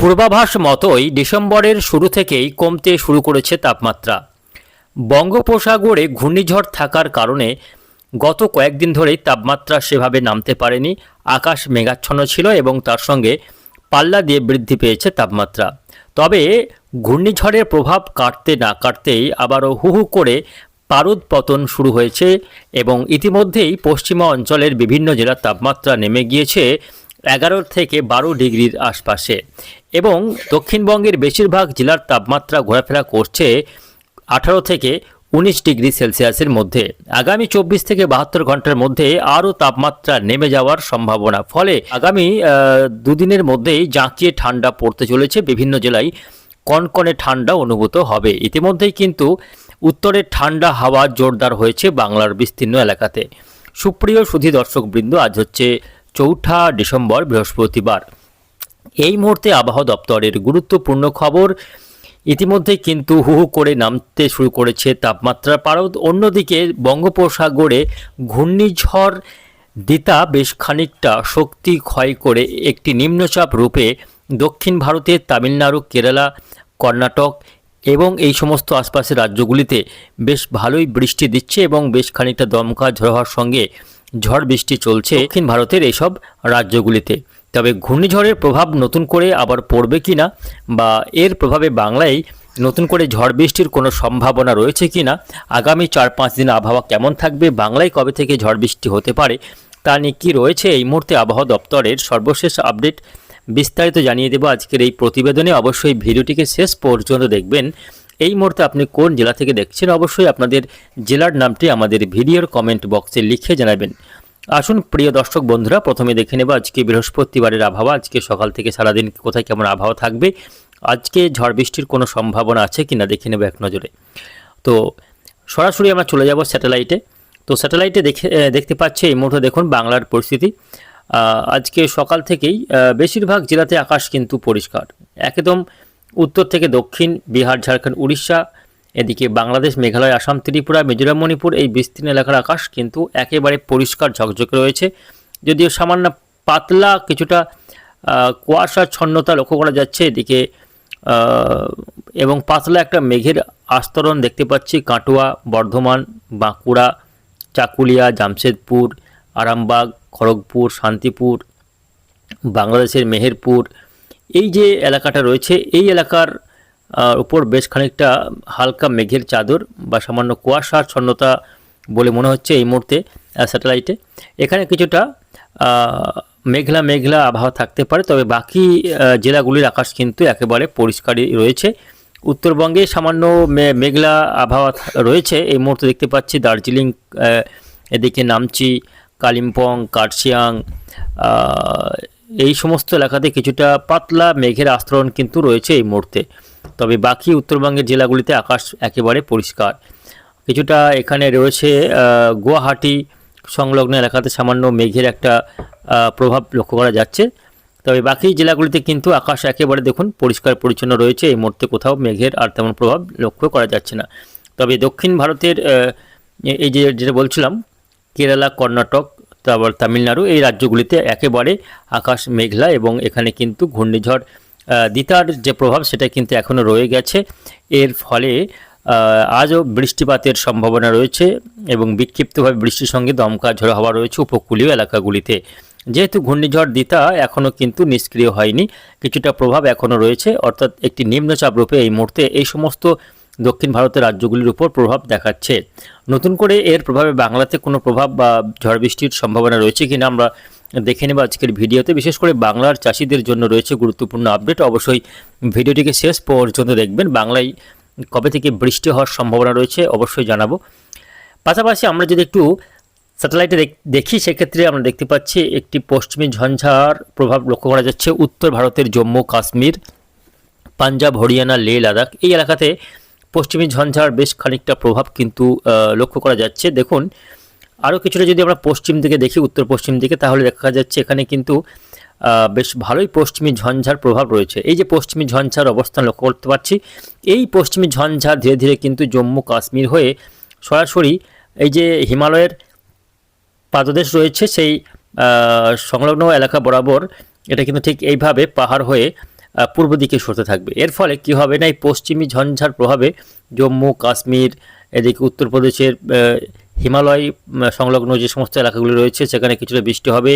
পূর্বাভাস মতোই ডিসেম্বরের শুরু থেকেই কমতে শুরু করেছে তাপমাত্রা। বঙ্গোপসাগরে ঘূর্ণিঝড় থাকার কারণে গত কয়েকদিন ধরেই তাপমাত্রা সেভাবে নামতে পারেনি, আকাশ মেঘাচ্ছন্ন ছিল এবং তার সঙ্গে পাল্লা দিয়ে বৃদ্ধি পেয়েছে তাপমাত্রা। তবে ঘূর্ণিঝড়ের প্রভাব কাটতে না কাটতেই আবারও হু হু করে পারদ পতন শুরু হয়েছে এবং ইতিমধ্যেই পশ্চিমা অঞ্চলের বিভিন্ন জেলার তাপমাত্রা নেমে গিয়েছে এগারো থেকে বারো ডিগ্রির আশপাশে। এবং দক্ষিণবঙ্গের বেশিরভাগ জেলার তাপমাত্রা ঘোরাফেরা করছে আঠারো থেকে উনিশ ডিগ্রি সেলসিয়াসের মধ্যে। আগামী চব্বিশ থেকে বাহাত্তর ঘণ্টার মধ্যে আরও তাপমাত্রা নেমে যাওয়ার সম্ভাবনা। ফলে আগামী দুদিনের মধ্যেই জাঁকিয়ে ঠান্ডা পড়তে চলেছে বিভিন্ন জেলায়। কনকনে ঠান্ডা অনুভূত হবে। ইতিমধ্যেই কিন্তু উত্তরের ঠান্ডা হাওয়া জোরদার হয়েছে বাংলার বিস্তীর্ণ এলাকাতে। সুপ্রিয় সুধী দর্শকবৃন্দ, আজ হচ্ছে চৌঠা ডিসেম্বর, বৃহস্পতিবার। এই মুহূর্তে আবহাওয়া দপ্তরের গুরুত্বপূর্ণ খবর, ইতিমধ্যে কিন্তু হু হু করে নামতে শুরু করেছে তাপমাত্রা পারদ। অন্যদিকে বঙ্গোপসাগরে ঘূর্ণিঝড় দিতা বেশ খানিকটা শক্তি ক্ষয় করে একটি নিম্নচাপ রূপে দক্ষিণ ভারতের তামিলনাড়ু, কেরালা, কর্ণাটক এবং এই সমস্ত আশপাশের রাজ্যগুলিতে বেশ ভালোই বৃষ্টি দিচ্ছে এবং বেশ খানিকটা দমকা ঝড় হওয়ার সঙ্গে ঝড় বৃষ্টি চলছে দক্ষিণ ভারতের এইসব রাজ্যগুলিতে। তবে ঘূর্ণিঝড়ের প্রভাব নতুন করে আবার পড়বে কি না বা এর প্রভাবে বাংলায় নতুন করে ঝড় বৃষ্টির কোনো সম্ভাবনা রয়েছে কি না আগামী চার পাঁচ দিন আবহাওয়া কেমন থাকবে, বাংলায় কবে থেকে ঝড় বৃষ্টি হতে পারে, তা নিয়ে কী রয়েছে এই মুহূর্তে আবহাওয়া দপ্তরের সর্বশেষ আপডেট বিস্তারিত জানিয়ে দেবো আজকের এই প্রতিবেদনে। অবশ্যই ভিডিওটিকে শেষ পর্যন্ত দেখবেন। এই মুহূর্তে আপনি কোন জেলা থেকে দেখছেন, অবশ্যই আপনাদের জেলার নামটি আমাদের ভিডিওর কমেন্ট বক্সে লিখে জানাবেন। আসুন প্রিয় দর্শক বন্ধুরা, প্রথমে দেখে নেব আজকে বৃহস্পতিবারের আবহাওয়া। আজকে সকাল থেকে সারাদিন কোথায় কেমন আবহাওয়া থাকবে? আজকে ঝড় বৃষ্টির কোনো সম্ভাবনা আছে কি না দেখে নেব এক নজরে। তো সরাসরি আমরা চলে যাব স্যাটেলাইটে। তো স্যাটেলাইটে দেখে দেখতে পাচ্ছি এই মুহূর্তে দেখুন বাংলার পরিস্থিতি। আজকে সকাল থেকেই বেশিরভাগ জেলাতে আকাশ কিন্তু পরিষ্কার। একদম উত্তর থেকে দক্ষিণ, বিহার, ঝাড়খণ্ড, উড়িষ্যা এদিকে বাংলাদেশ মেঘালয় আসাম ত্রিপুরা মিজোরাম মণিপুর এই বিস্তীর্ণ এলাকার আকাশ কিন্তু একেবারে পরিষ্কার ঝকঝকে রয়েছে। যদিও সামান্য পাতলা কিছুটা আহ, কুয়াশাচ্ছন্নতা লক্ষ্য করা যাচ্ছে। এদিকে এবং পাতলা একটা মেঘের আস্তরণ দেখতে পাচ্ছি। কাটোয়া বর্ধমান বাঁকুড়া চাকুলিয়া জামশেদপুর আরামবাগ খড়গপুর শান্তিপুর বাংলাদেশের মেহেরপুর। এই যে এলাকাটা রয়েছে এই এলাকার উপর বেশ খানিকটা হালকা মেঘের চাদর বা সামান্য কুয়াশাচ্ছন্নতা বলে মনে হচ্ছে এই মুহূর্তে স্যাটেলাইটে। এখানে কিছুটা মেঘলা মেঘলা আবহাওয়া থাকতে পারে, তবে বাকি জেলাগুলির আকাশ কিন্তু একেবারে পরিষ্কারই রয়েছে। উত্তরবঙ্গে সামান্য মেঘলা আবহাওয়া রয়েছে। এই মুহূর্তে দেখতে পাচ্ছি দার্জিলিং এদিকে নামচি, কালিম্পং, কার্শিয়াং এই সমস্ত এলাকাতে কিছুটা পাতলা মেঘের আস্তরণ কিন্তু রয়েছে এই মুহূর্তে। তবে বাকি উত্তরবঙ্গের জেলাগুলিতে আকাশ একেবারে পরিষ্কার। কিছুটা এখানে রয়েছে গুয়াহাটি সংলগ্ন এলাকাতে সামান্য মেঘের একটা প্রভাব লক্ষ্য করা যাচ্ছে। তবে বাকি জেলাগুলিতে কিন্তু আকাশ একেবারে দেখুন পরিষ্কার পরিচ্ছন্ন রয়েছে। এই মুহূর্তে কোথাও মেঘের আর তেমন প্রভাব লক্ষ্য করা যাচ্ছে না। তবে দক্ষিণ ভারতের এই যে যেটা বলছিলাম, কেরালা, কর্ণাটক, তারপর তামিলনাড়ু, এই রাজ্যগুলিতে একেবারে আকাশ মেঘলা এবং এখানে কিন্তু ঘূর্ণিঝড় দিতার যে প্রভাব সেটা কিন্তু এখনও রয়ে গেছে। এর ফলে আজও বৃষ্টিপাতের সম্ভাবনা রয়েছে এবং বিক্ষিপ্তভাবে বৃষ্টির সঙ্গে দমকা ঝড়ো হওয়া রয়েছে উপকূলীয় এলাকাগুলিতে। যেহেতু ঘূর্ণিঝড় দিতা এখনও কিন্তু নিষ্ক্রিয় হয়নি, কিছুটা প্রভাব এখনও রয়েছে। অর্থাৎ একটি নিম্নচাপ রূপে এই মুহূর্তে এই সমস্ত দক্ষিণ ভারতের রাজ্যগুলির উপর প্রভাব দেখাচ্ছে। নতুন করে এর প্রভাবে বাংলাতে কোনো প্রভাব বা ঝড় বৃষ্টির সম্ভাবনা রয়েছে কিনা আমরা দেখে নেব আজকের ভিডিওতে। বিশেষ করে বাংলার চাষিদের জন্য রয়েছে গুরুত্বপূর্ণ আপডেট। অবশ্যই ভিডিওটিকে শেষ পর্যন্ত দেখবেন। বাংলায় কবে থেকে বৃষ্টি হওয়ার সম্ভাবনা রয়েছে অবশ্যই জানাব। পাশাপাশি আমরা যদি একটু স্যাটেলাইটে দেখ- সেক্ষেত্রে আমরা দেখতে পাচ্ছি একটি পশ্চিমী ঝঞ্ঝার প্রভাব লক্ষ্য করা যাচ্ছে। উত্তর ভারতের জম্মু, কাশ্মীর, পাঞ্জাব, হরিয়ানা লে লাদাখ। এই এলাকাতে পশ্চিমী ঝঞ্ঝার বেশ খানিকটা প্রভাব কিন্তু লক্ষ্য করা যাচ্ছে। দেখুন আরও কিছুটা যদি আমরা পশ্চিম দিকে দেখি, উত্তর পশ্চিম দিকে, তাহলে দেখা যাচ্ছে এখানে কিন্তু বেশ ভালোই পশ্চিমী ঝঞ্ঝার প্রভাব রয়েছে। এই যে পশ্চিমী ঝঞ্ঝার অবস্থান লক্ষ্য করতে পারছি, এই পশ্চিমী ঝঞ্ঝা ধীরে ধীরে কিন্তু জম্মু কাশ্মীর হয়ে সরাসরি এই যে হিমালয়ের পাদদেশ রয়েছে, সেই সংলগ্ন এলাকা বরাবর, এটা কিন্তু ঠিক এইভাবে পাহাড় হয়ে পূর্ব দিকে সরতে থাকবে। এর ফলে কি হবে না, এই পশ্চিমী ঝঞ্ঝার প্রভাবে জম্মু কাশ্মীর, এদিকে উত্তরপ্রদেশের হিমালয় সংলগ্ন যে সমস্ত এলাকাগুলি রয়েছে, সেখানে কিছুটা বৃষ্টি হবে।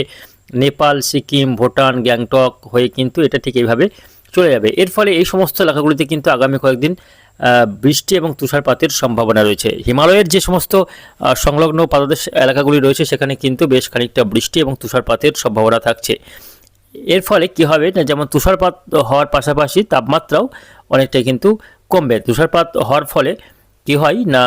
নেপাল, সিকিম, ভুটান, গ্যাংটক হয়ে কিন্তু এটা ঠিক এইভাবে চলে যাবে। এর ফলে এই সমস্ত এলাকাগুলিতে কিন্তু আগামী কয়েকদিন বৃষ্টি এবং তুষারপাতের সম্ভাবনা রয়েছে। হিমালয়ের যে সমস্ত সংলগ্ন পাদদেশ এলাকাগুলি রয়েছে, সেখানে কিন্তু বেশ খানিকটা বৃষ্টি এবং তুষারপাতের সম্ভাবনা থাকছে। এর ফলে কি হবে না, যেমন তুষারপাত হওয়ার পাশাপাশি তাপমাত্রাও অনেকটাই কিন্তু কমবে। তুষারপাত হওয়ার ফলে কি হয় না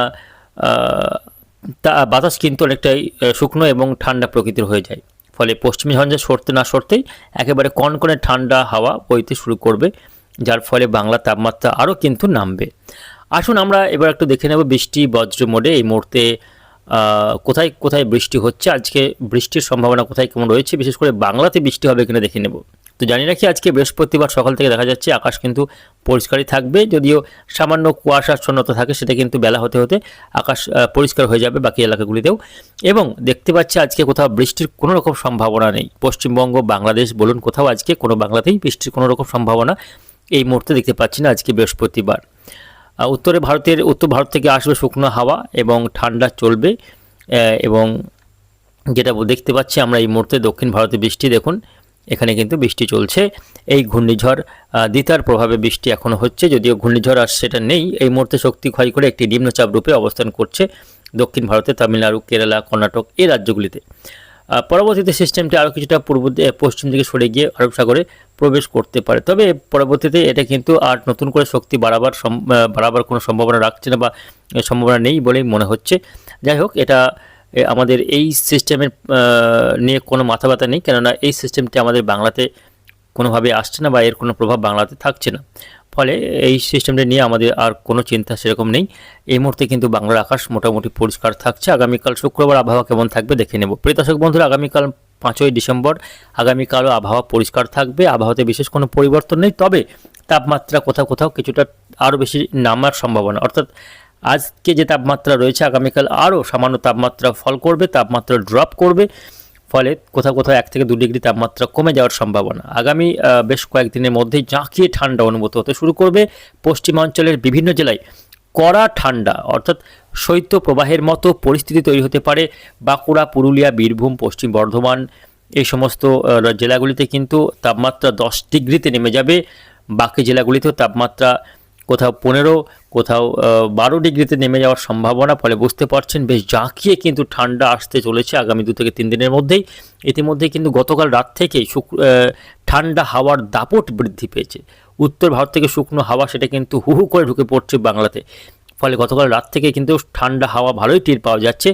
তা, বাতাস কিন্তু অনেকটাই শুকনো এবং ঠান্ডা প্রকৃতির হয়ে যায়। ফলে পশ্চিমী ঝঞ্ঝা সরতে না সরতেই একেবারে কনকনে ঠান্ডা হাওয়া বইতে শুরু করবে, যার ফলে বাংলা তাপমাত্রা আরও কিন্তু নামবে। আসুন আমরা এবার একটু দেখে নেব বৃষ্টি, বজ্র মোডে এই মুহূর্তে কোথায় কোথায় বৃষ্টি হচ্ছে? আজকে বৃষ্টির সম্ভাবনা কোথায় কেমন রয়েছে? বিশেষ করে বাংলাতে বৃষ্টি হবে কিনা দেখে নেব। তো জানি রাখি, আজকে বৃহস্পতিবার সকাল থেকে দেখা যাচ্ছে আকাশ কিন্তু পরিষ্কারই থাকবে। যদিও সামান্য কুয়াশা কুয়াশাচ্ছন্নতা থাকে, সেটা কিন্তু বেলা হতে হতে আকাশ পরিষ্কার হয়ে যাবে বাকি এলাকাগুলিতেও। এবং দেখতে পাচ্ছি আজকে কোথাও বৃষ্টির কোনো রকম সম্ভাবনা নেই। পশ্চিমবঙ্গ, বাংলাদেশ বলুন, কোথাও আজকে কোনো বাংলাতেই বৃষ্টির কোনো রকম সম্ভাবনা এই মুহূর্তে দেখতে পাচ্ছি না আজকে বৃহস্পতিবার। উত্তরে ভারতের, উত্তর ভারত থেকে আসবে শুকনো হাওয়া এবং ঠান্ডা চলবে এবং যেটা দেখতে পাচ্ছি আমরা এই মুহূর্তে দক্ষিণ ভারতে বৃষ্টি, দেখুন। এখানে কিন্তু বৃষ্টি চলছে। এই ঘূর্ণিঝড় দিতার প্রভাবে বৃষ্টি এখনও হচ্ছে, যদিও ঘূর্ণিঝড় আর সেটা নেই। এই মুহূর্তে শক্তি ক্ষয় করে একটি নিম্নচাপ রূপে অবস্থান করছে দক্ষিণ ভারতে তামিলনাড়ু, কেরালা, কর্ণাটক এই রাজ্যগুলিতে। পরবর্তীতে সিস্টেমটি আরও কিছুটা পূর্ব পশ্চিম দিকে সরে গিয়ে আরব সাগরে প্রবেশ করতে পারে। তবে পরবর্তীতে এটা কিন্তু আর নতুন করে শক্তি বাড়াবার বাড়াবার কোনো সম্ভাবনা রাখছে না বা সম্ভাবনা নেই বলেই মনে হচ্ছে। যাই হোক, এটা আমাদের এই সিস্টেমের নিয়ে কোনো মাথা ব্যথা নেই, কেননা এই সিস্টেমটি আমাদের বাংলাতে কোনোভাবে আসছে না বা এর কোনো প্রভাব বাংলাতে থাকছে না। ফলে এই সিস্টেমটা নিয়ে আমাদের আর কোনো চিন্তা সেরকম নেই। এই মুহূর্তে কিন্তু বাংলার আকাশ মোটামুটি পরিষ্কার থাকছে। আগামীকাল শুক্রবার আবহাওয়া কেমন থাকবে দেখে নেব। প্রিয় দর্শক বন্ধুরা, আগামীকাল পাঁচই ডিসেম্বর, আগামীকালও আবহাওয়া পরিষ্কার থাকবে। আবহাওয়াতে বিশেষ কোনো পরিবর্তন নেই, তবে তাপমাত্রা কোথাও কোথাও কিছুটা আরও বেশি নামার সম্ভাবনা। অর্থাৎ আজকে যে তাপমাত্রা রয়েছে আগামীকাল আরও সামান্য তাপমাত্রা ফল করবে, তাপমাত্রা ড্রপ করবে। ফলে কোথাও কোথাও এক থেকে দু ডিগ্রি তাপমাত্রা কমে যাওয়ার সম্ভাবনা। আগামী বেশ কয়েকদিনের মধ্যেই জাঁকিয়ে ঠান্ডা অনুভূত হতে শুরু করবে পশ্চিমাঞ্চলের বিভিন্ন জেলায়। কড়া ঠান্ডা, অর্থাৎ শৈত্য প্রবাহের মতো পরিস্থিতি তৈরি হতে পারে বাঁকুড়া, পুরুলিয়া, বীরভূম, পশ্চিম বর্ধমান। এই সমস্ত জেলাগুলিতে কিন্তু তাপমাত্রা দশ ডিগ্রিতে নেমে যাবে। বাকি জেলাগুলিতেও তাপমাত্রা কোথাও পনেরো, কোথাও বারো ডিগ্রিতে নেমে যাওয়ার সম্ভাবনা, ফলে বুঝতে পারছেন বেশ জাঁকিয়ে কিন্তু ঠান্ডা আসতে চলেছে আগামী দু থেকে তিন দিনের মধ্যেই। ইতিমধ্যেই কিন্তু গতকাল রাত থেকে শুক ঠান্ডা হাওয়ার দাপট বৃদ্ধি পেয়েছে। উত্তর ভারত থেকে শুকনো হাওয়া সেটা কিন্তু হুহু করে ঢুকে পড়ছে বাংলাতে। ফলে গতকাল রাত থেকে কিন্তু ঠান্ডা হাওয়া ভালোই টের পাওয়া যাচ্ছে।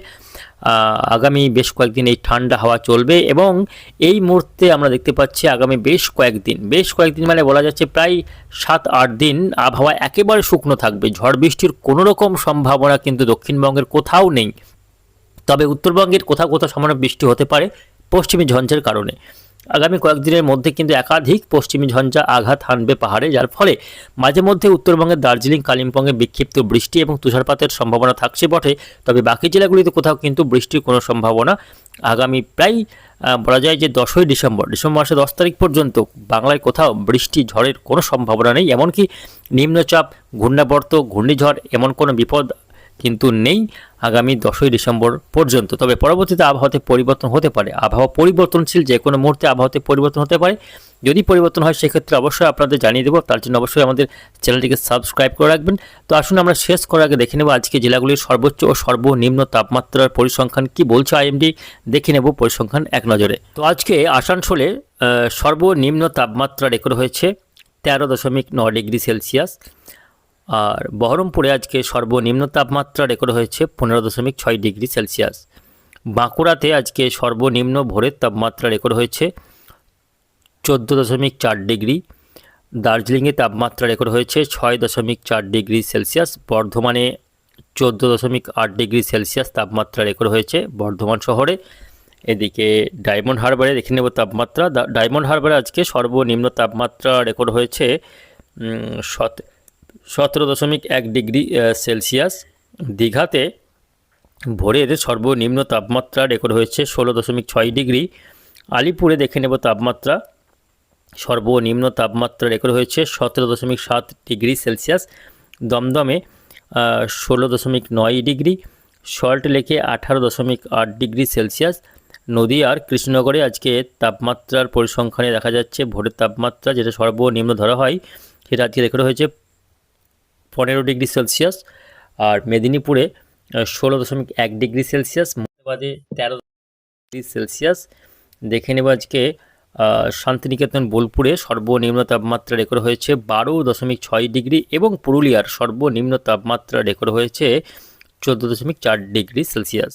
আগামী বেশ কয়েকদিন এই ঠান্ডা হাওয়া চলবে এবং এই মুহূর্তে আমরা দেখতে পাচ্ছি আগামী বেশ কয়েকদিন বেশ কয়েকদিন মানে বলা যাচ্ছে প্রায় সাত, আট দিন আবহাওয়া একেবারে শুকনো থাকবে। ঝড় বৃষ্টির কোনো রকম সম্ভাবনা কিন্তু দক্ষিণবঙ্গের কোথাও নেই। তবে উত্তরবঙ্গের কোথাও কোথাও সামান্য বৃষ্টি হতে পারে, পশ্চিমী ঝঞ্ঝের কারণে। আগামী কয়েকদিনের মধ্যে কিন্তু একাধিক পশ্চিমী ঝঞ্ঝা আঘাত হানবে পাহাড়ে, যার ফলে মাঝে মধ্যে উত্তরবঙ্গের দার্জিলিং, কালিম্পংয়ে বিক্ষিপ্ত বৃষ্টি এবং তুষারপাতের সম্ভাবনা থাকছে বটে। তবে বাকি জেলাগুলিতে কোথাও কিন্তু বৃষ্টির কোনো সম্ভাবনা আগামী প্রায় বলা যায় যে দশই ডিসেম্বর ডিসেম্বর মাসে দশ তারিখ পর্যন্ত বাংলায় কোথাও বৃষ্টি ঝড়ের কোনো সম্ভাবনা নেই। এমনকি নিম্নচাপ, ঘূর্ণাবর্ত, ঘূর্ণিঝড় এমন কোনো বিপদ কিন্তু নেই আগামী দশই ডিসেম্বর পর্যন্ত। তবে পরবর্তীতে আবহাওয়াতে পরিবর্তন হতে পারে। আবহাওয়া পরিবর্তনশীল যে কোনো মুহূর্তে আবহাওয়াতে পরিবর্তন হতে পারে। যদি পরিবর্তন হয়, সেক্ষেত্রে অবশ্যই আপনাদের জানিয়ে দেবো। তার জন্য অবশ্যই আমাদের চ্যানেলটিকে সাবস্ক্রাইব করে রাখবেন। তো আসুন আমরা শেষ করার আগে দেখে নেব আজকে জেলাগুলির সর্বোচ্চ ও সর্বনিম্ন তাপমাত্রার পরিসংখ্যান কি বলছে আইএমডি। দেখে নেব পরিসংখ্যান এক নজরে। তো আজকে আসানসোলে সর্বনিম্ন তাপমাত্রা রেকর্ড হয়েছে তেরো দশমিক ন ডিগ্রি সেলসিয়াস। আর বহরমপুরে আজকে সর্বনিম্ন তাপমাত্রা রেকর্ড হয়েছে পনেরো দশমিক ছয় ডিগ্রি সেলসিয়াস। বাঁকুড়াতে আজকে সর্বনিম্ন ভোরের তাপমাত্রা রেকর্ড হয়েছে চোদ্দ দশমিক চার ডিগ্রি। দার্জিলিংয়ে তাপমাত্রা রেকর্ড হয়েছে ছয় দশমিক চার ডিগ্রি সেলসিয়াস। বর্ধমানে চোদ্দ দশমিক আট ডিগ্রি সেলসিয়াস তাপমাত্রা রেকর্ড হয়েছে বর্ধমান শহরে। এদিকে ডায়মন্ড হারবারে দেখে নেব তাপমাত্রা। ডায়মন্ড হারবারে আজকে সর্বনিম্ন তাপমাত্রা রেকর্ড হয়েছে সত- সতেরো দশমিক এক ডিগ্রি সেলসিয়াস। দীঘাতে ভোরের সর্বনিম্ন তাপমাত্রা রেকর্ড হয়েছে ষোলো দশমিক ছয় ডিগ্রি। আলিপুরে দেখে নেব তাপমাত্রা। সর্বনিম্ন তাপমাত্রা রেকর্ড হয়েছে সতেরো দশমিক সাত ডিগ্রি সেলসিয়াস। দমদমে ষোলো দশমিক নয় ডিগ্রি। সল্ট লেকে আঠারো দশমিক আট ডিগ্রি সেলসিয়াস। নদীয়ার কৃষ্ণনগরে আজকে তাপমাত্রার পরিসংখ্যানে দেখা যাচ্ছে ভোরের তাপমাত্রা যেটা সর্বনিম্ন ধরা হয়, সেটা আজকে রেকর্ড হয়েছে পনেরো ডিগ্রি সেলসিয়াস আর মেদিনীপুরে ষোলো দশমিক এক ডিগ্রি সেলসিয়াস, মুর্শিদাবাদে তেরো ডিগ্রি সেলসিয়াস। দেখে নেব আজকে শান্তিনিকেতন, বোলপুরে সর্বনিম্ন তাপমাত্রা রেকর্ড হয়েছে বারো দশমিক ছয় ডিগ্রি এবং পুরুলিয়ার সর্বনিম্ন তাপমাত্রা রেকর্ড হয়েছে চোদ্দ দশমিক চার ডিগ্রি সেলসিয়াস।